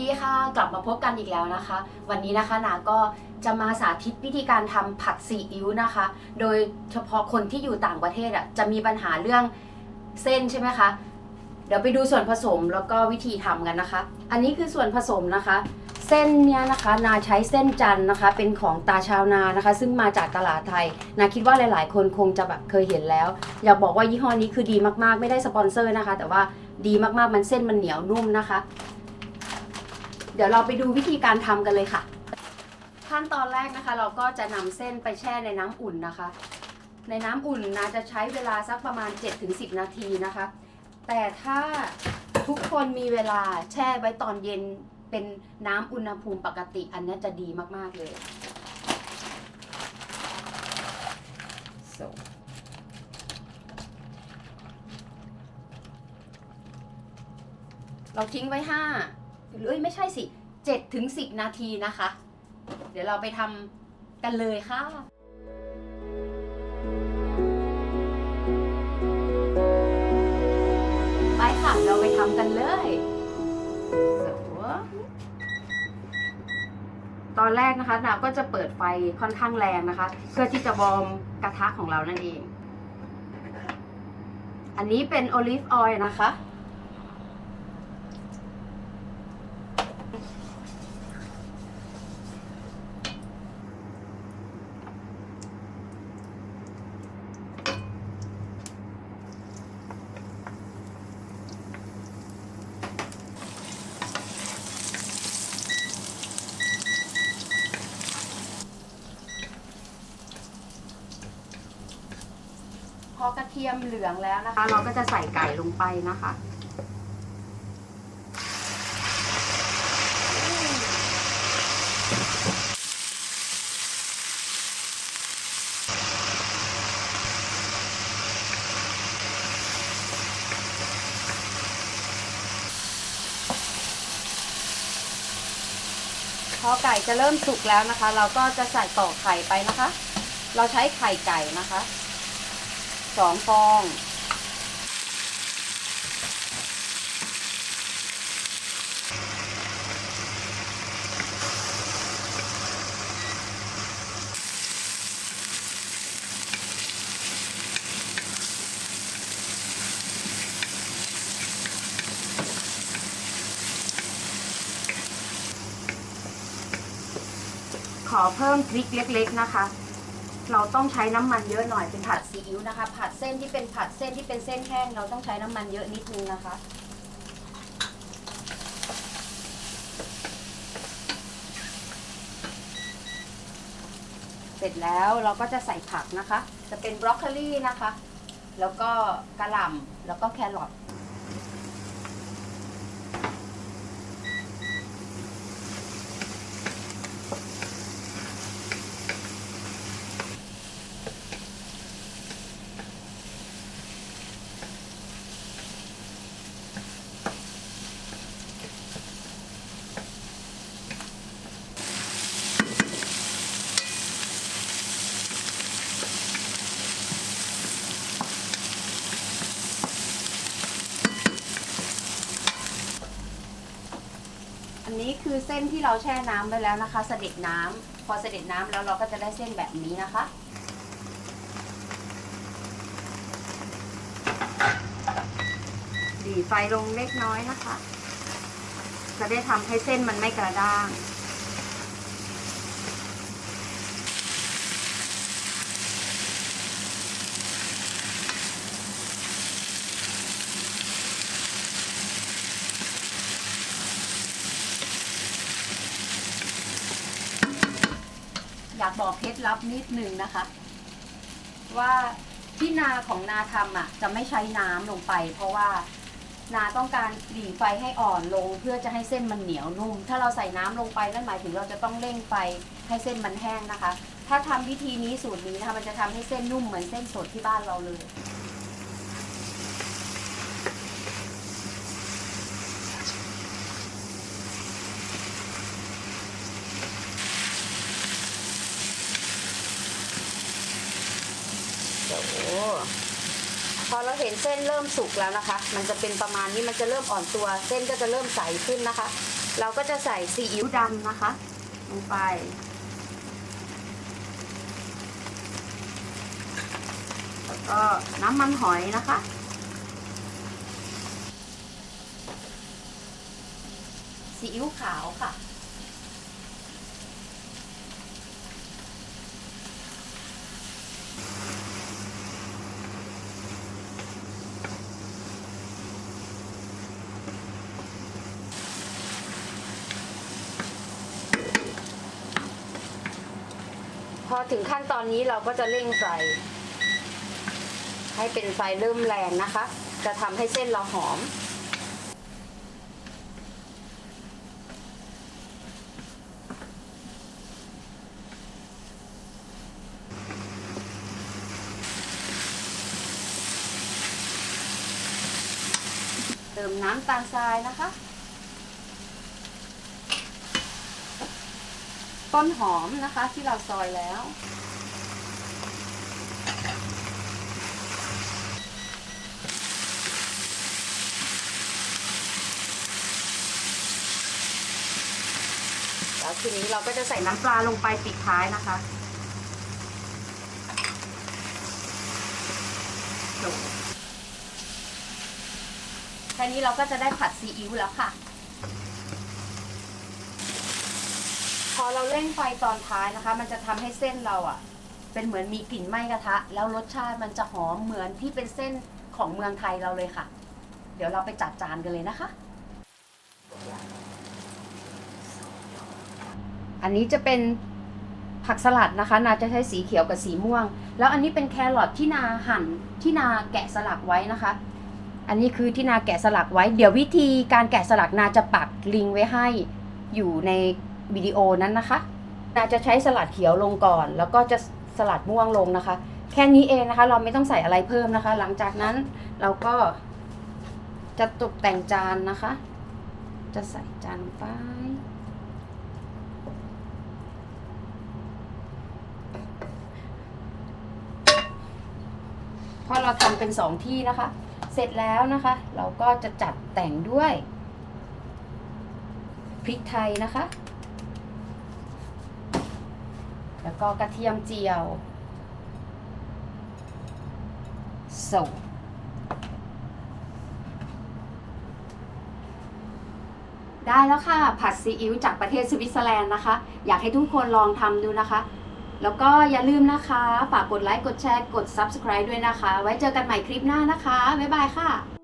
ดีค่ะ กลับมาพบกันอีกแล้วนะคะ วันนี้นะคะนาก็จะมาสาธิตวิธีการทำผัดซีอิ๊วนะคะ โดยเฉพาะคนที่อยู่ต่างประเทศอะจะมีปัญหาเรื่องเส้นใช่ไหมคะ เดี๋ยวไปดูส่วนผสมแล้วก็วิธีทำกันนะคะ อันนี้คือส่วนผสมนะคะ เส้นเนี้ยนะคะ นาใช้เส้นจันนะคะ เป็นของตาชาวนานะคะ ซึ่งมาจากตลาดไทย นาคิดว่าหลาย ๆ คนคงจะแบบเคยเห็นแล้ว อยากบอกว่ายี่ห้อนี้คือดีมากๆ ไม่ได้สปอนเซอร์นะคะ แต่ว่าดีมากๆ มันเส้นมันเหนียวนุ่มนะคะ เดี๋ยวเราไปดูวิธีการทำกันเลยค่ะ ขั้นตอนแรกนะคะ เราก็จะนำเส้นไปแช่ในน้ำอุ่นนะคะ ในน้ำอุ่นนาจะใช้เวลาสักประมาณ 7-10 นาทีนะคะ แต่ถ้าทุกคนมีเวลาแช่ไว้ตอนเย็นเป็นน้ำอุณหภูมิปกติอันนี้จะดีมาก ๆ เลย so เราทิ้งไว้ห้า หรือเอ้ยไม่ใช่สิเจ็ดถึงสิบนาทีนะคะ เดี๋ยวเราไปทำกันเลยค่ะไปค่ะ เราไปทำกันเลยตอนแรกนะคะนาก็จะเปิดไฟค่อนข้างแรงนะคะ เพื่อที่จะวอร์มกระทะของเรานั่นเอง อันนี้เป็นโอลิฟออยล์นะคะ พอกระเทียมเหลืองแล้วนะคะ เราก็จะใส่ไก่ลงไปนะคะพอไก่จะเริ่มสุกแล้วนะคะ เราก็จะใส่ต่อกไข่ไปนะคะ เราใช้ไข่ไก่นะคะ สองฟอง ขอเพิ่มพริกเล็ก ๆ นะคะ เราต้องใช้น้ำมันเยอะหน่อยเป็นผัดซีอิ๊วนะคะ ผัดเส้นที่เป็นผัดเส้นที่เป็นเส้นแห้งเราต้องใช้น้ำมันเยอะนิดนึงนะคะ เสร็จแล้วเราก็จะใส่ผักนะคะ จะเป็นบรอกโคลีนะคะ แล้วก็กระหล่ำแล้วก็แครอท อันนี้คือเส้นที่เราแช่น้ำไปแล้วนะคะ เสด็จน้ำพอเสด็จน้ำแล้วเราก็จะได้เส้นแบบนี้นะคะ ดีไฟลงเล็กน้อยนะคะ จะได้ทำให้เส้นมันไม่กระด้างากบอกเคล็ดลับนิดนึงนะคะ ว่าที่นาของนาทำอะ จะไม่ใช้น้ำลงไป เพราะว่านาต้องการหลีไฟให้อ่อนลงเพื่อจะให้เส้นมันเหนียวนุ่ม ถ้าเราใส่น้ำลงไปนั่นหมายถึงเราจะต้องเร่งไฟให้เส้นมันแห้งนะคะ ถ้าทำวิธีนี้สูตรนี้นะคะมันจะทำให้เส้นนุ่มเหมือนเส้นสดที่บ้านเราเลย โอ้โหพ อเราเห็นเส้นเริ่มสุกแล้วนะคะ มันจะเป็นประมาณนี้มันจะเริ่มอ่อนตัว เส้นก็จะเริ่มใสขึ้นนะคะ เราก็จะใส่ซีอิ๊วดำนะคะลงไปแล้วก็น้ำมันหอยนะคะซีอิ๊วขาวค่ะ พอถึงขั้นตอนนี้เราก็จะเร่งไฟให้เป็นไฟเริ่มแรงนะคะ จะทำให้เส้นเราหอม เติมน้ำตาลทรายนะคะ ต้นหอมนะคะที่เราซอยแล้ว แล้วทีนี้เราก็จะใส่น้ำปลาลงไปปิดท้ายนะคะจบแค่นี้เราก็จะได้ผัดซีอิ๊วแล้วค่ะ พอเราเร่งไฟตอนท้ายนะคะ มันจะทำให้เส้นเราอะ่ะ เป็นเหมือนมีกลิ่นไหม้กระทะ แล้วรสชาติมันจะหอมเหมือนที่เป็นเส้นของเมืองไทยเราเลยค่ะ เดี๋ยวเราไปจัดจานกันเลยนะคะ อันนี้จะเป็นผักสลัดนะคะ นาจะใช้สีเขียวกับสีม่วง แล้วอันนี้เป็นแครอทที่นาหั่นที่นาแกะสลักไว้นะคะ อันนี้คือที่นาแกะสลักไว้ เดี๋ยววิธีการแกะสลักนาจะปักลิงก์ไว้ให้อยู่ใน วิดีโอนั้นนะคะนาจะใช้สลัดเขียวลงก่อน แล้วก็จะสลัดม่วงลงนะคะ แค่นี้เองนะคะ เราไม่ต้องใส่อะไรเพิ่มนะคะ หลังจากนั้นเราก็จะตกแต่งจานนะคะ จะใส่จานลงไปเพราะเราทำเป็นสองที่นะคะ เสร็จแล้วนะคะ เราก็จะจัดแต่งด้วยพริกไทยนะคะ แล้วก็กระเทียมเจียวส่งได้แล้วค่ะ ผัดซีอิ๊วจากประเทศสวิตเซอร์แลนด์นะคะ อยากให้ทุกคนลองทำดูนะคะ แล้วก็อย่าลืมนะคะ ฝากกดไลค์ กดแชร์ กด Subscribe ด้วยนะคะ ไว้เจอกันใหม่คลิปหน้านะคะ บ๊ายบายค่ะ